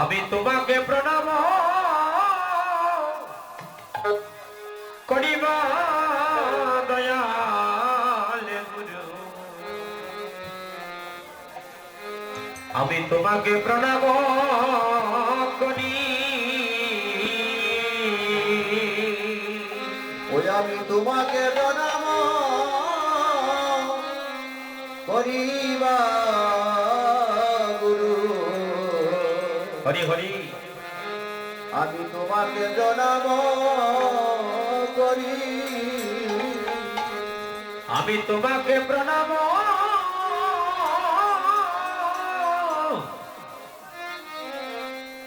আমি তোমাকে প্রণাম। করিবা আমি তোমাকে প্রণাম। তোমাকে প্রণাম করি। আমি তোমাকে প্রণাম।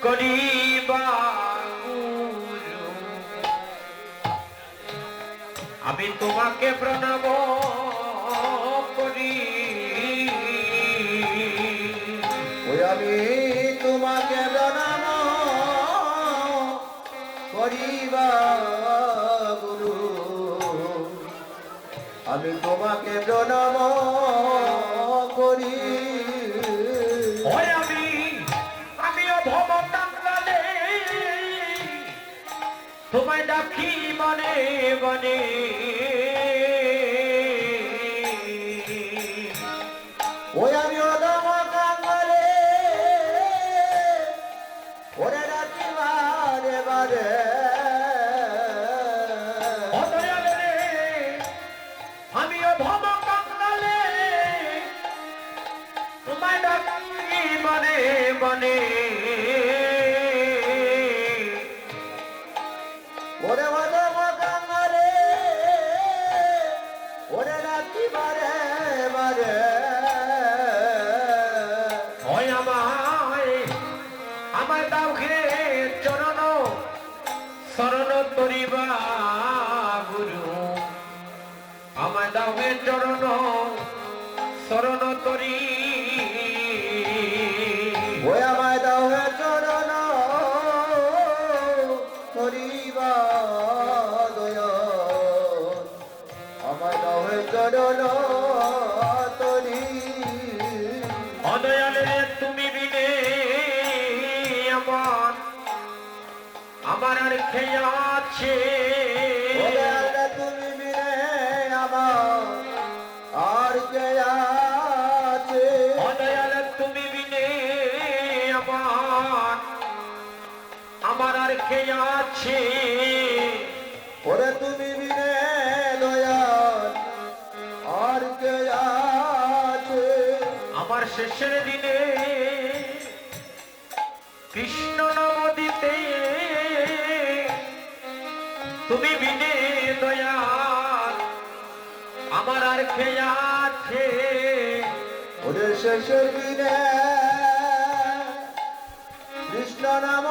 করিবা আমি তোমাকে প্রণাম করি। ওই আমি তোমাকে করিবা গুরু। আমি তোমাকে প্রণাম করি। আমি আমিও ভব কাঙ্গালে তোমায় ডাকি মনে মনে। মনে আছে তুমি মিলে আমার আর কে আছে? অদয়ালে তুমি বিনে আমার আমার আর খেয়ে আছে? ওরে তুমি মিলে দয়াল আর কে আছে? আমার শেষের দিনে কৃষ্ণ বিনে দয়া আমার আর খেয়া আছে। ওরে শেষের বিনে কৃষ্ণ নাম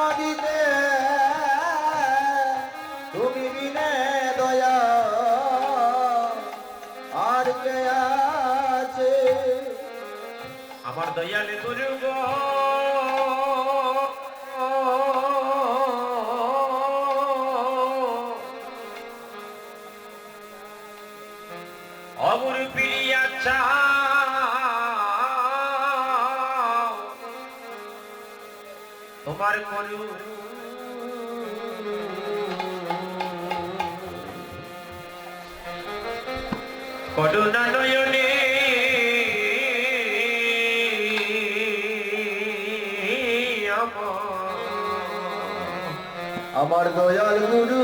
অমর পিরিয়া চাও। তোমার করু করুণা আমার দয়াল গুরু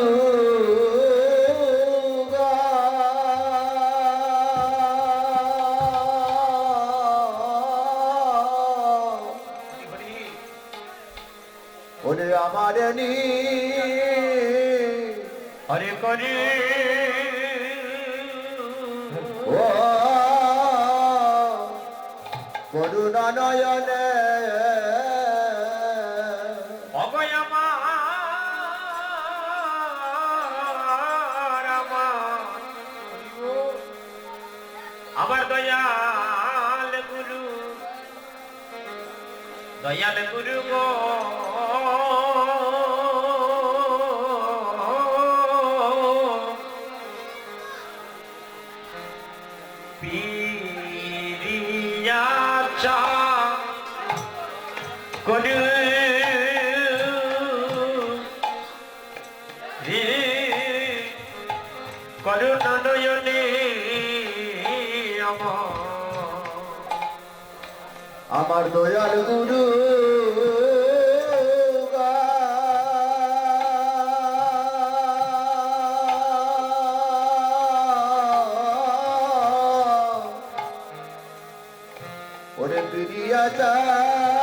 আমার নি। হরে করে। ও করুণা নয়নে। আমার দয়াল গুরু দয়াল গুরু গো। নয়নে আমার। দয়াল গুরু ওরে প্রিয়াটা করু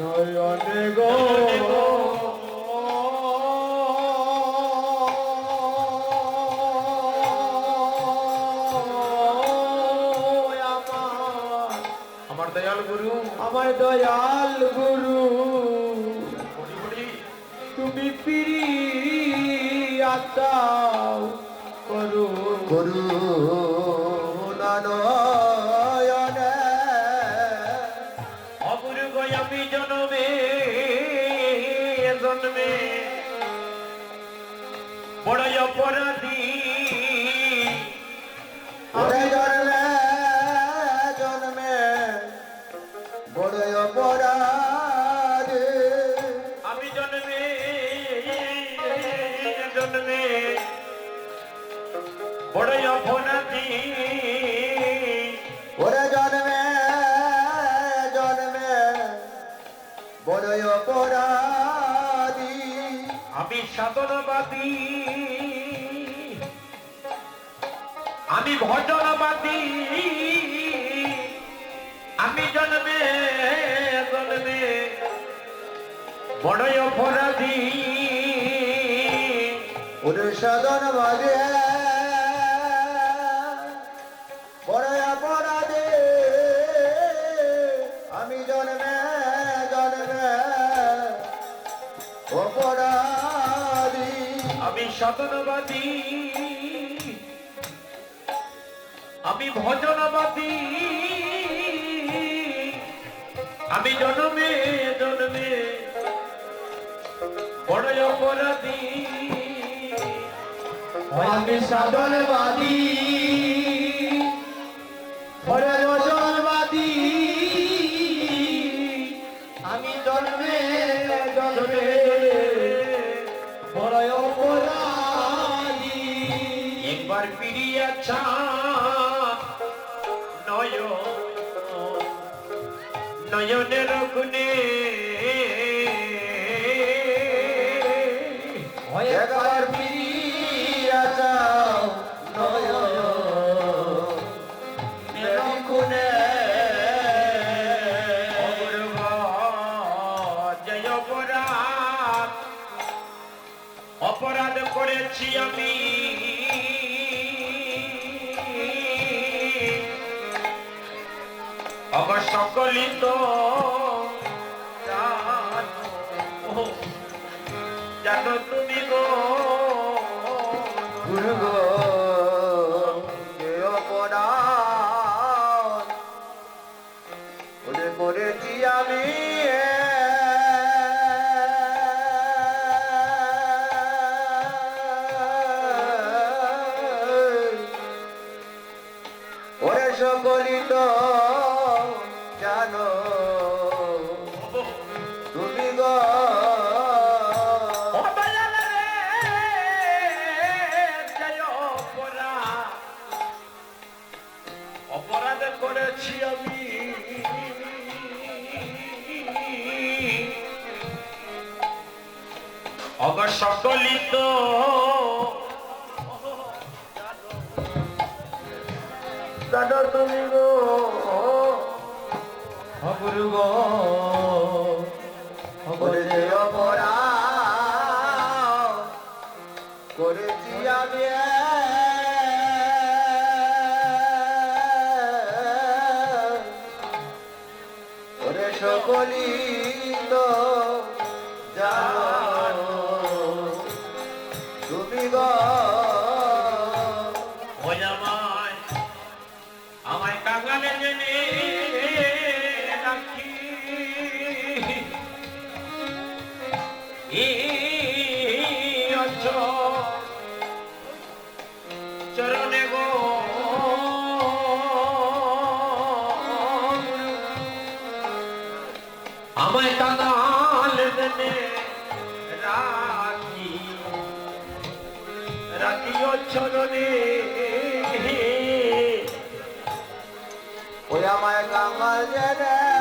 নয়নে গো। আমার দয়াল গুরু। আমার দয়াল গুরু বলি বলি। তুমি করু করু জন্মে বড় অপরাধী। জন্মে জন্মে। বড় অপরাধী। আমি জন্মে জন্মে। বড় অপরাধী। ওরে জন্মে জন্মে। বড় অপরাধী। সাধনবাদী। আমি ভজনবাদী। আমি জন্মে জন্মে বড় অপরাধী। ওরে সাধন বাজে অপরাধী। আমি জন্মে জন্মে অপরাধী। আমি সাধনবাদী আমি ভজনবাদী। আমি জন্মে জন্মে বড় অপরাধী। আমি সাধনবাদী ওরে নয়নের গুণে। একবার ফিরিয়া যাও জয় অপরাধ অপরাধ করেছি আমি। আমার তো তুমি গো গুরু গো অপরাধ। আমি অগুরু গো ওরে যে অপরাধ। করেছি আমি ওরে সকলি তো জানো। তুমি গো আমায় কাঙালে জেনে রাখি রাখিও চরণে। ওই আমায় কামাল জেনে